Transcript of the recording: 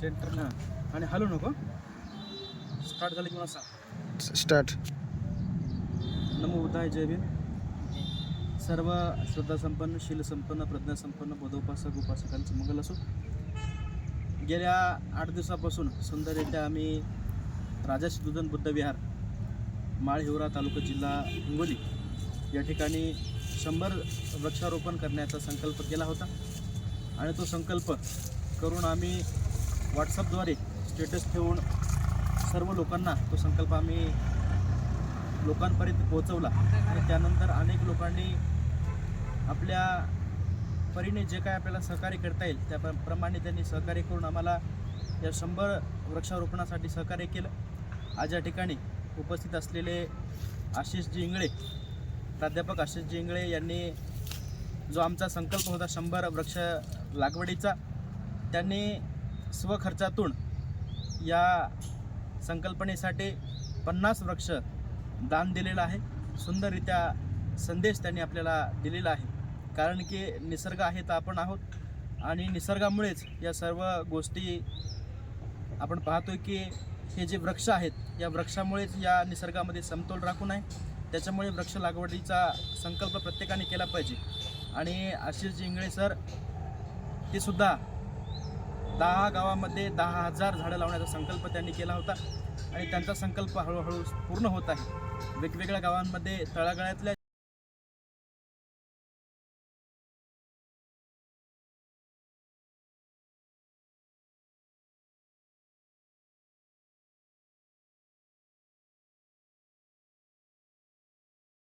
Centre हां आणि हलू नको. स्टार्ट झालं की मला सांग स्टार्ट नमो बुद्धाय जय भीम. सर्व श्रद्धासंपन्न शीलसंपन्न प्रज्ञासंपन्न बोधोपासक उपासकांचं मंगल असो. गेल्या आठ दिवसापासून सुंदररित्या आम्ही राजा सिद्धूधन बुद्ध विहार माळ हिवरा तालुका जिल्हा हिंगोली या ठिकाणी शंभर वृक्षारोपण करण्याचा संकल्प केला होता. आणि तो संकल्प करून आम्ही व्हॉट्सअपद्वारे स्टेटस ठेवून सर्व लोकांना तो संकल्प आम्ही लोकांपर्यंत पोहोचवला. आणि त्यानंतर अनेक लोकांनी आपल्या परीने जे काय आपल्याला सहकार्य करता येईल त्या प्रमाणे त्यांनी सहकार्य करून आम्हाला या शंभर वृक्षारोपणासाठी सहकार्य केलं. आज या ठिकाणी उपस्थित असलेले आशिषजी इंगळे प्राध्यापक आशिषजी इंगळे यांनी जो आमचा संकल्प होता शंभर वृक्ष लागवडीचा त्यांनी स्वखर्चातून या संकल्पनेसाठी पन्नास वृक्ष दान दिलेलं आहे. सुंदररित्या संदेश त्यांनी आपल्याला दिलेला आहे. कारण की निसर्ग आहे तर आपण आहोत. आणि निसर्गामुळेच या सर्व गोष्टी आपण पाहतो की हे जे वृक्ष आहेत या वृक्षामुळेच या निसर्गामध्ये समतोल राखून आहे. त्याच्यामुळे वृक्ष लागवडीचा संकल्प प्रत्येकाने केला पाहिजे. आणि आशिष जिंगळे सर ते सुद्धा दहा गावामध्ये दहा हजार झाडं लावण्याचा संकल्प त्यांनी केला होता आणि त्यांचा संकल्प हळूहळू पूर्ण होत आहे. वेगवेगळ्या गावांमध्ये तळागाळ्यातल्या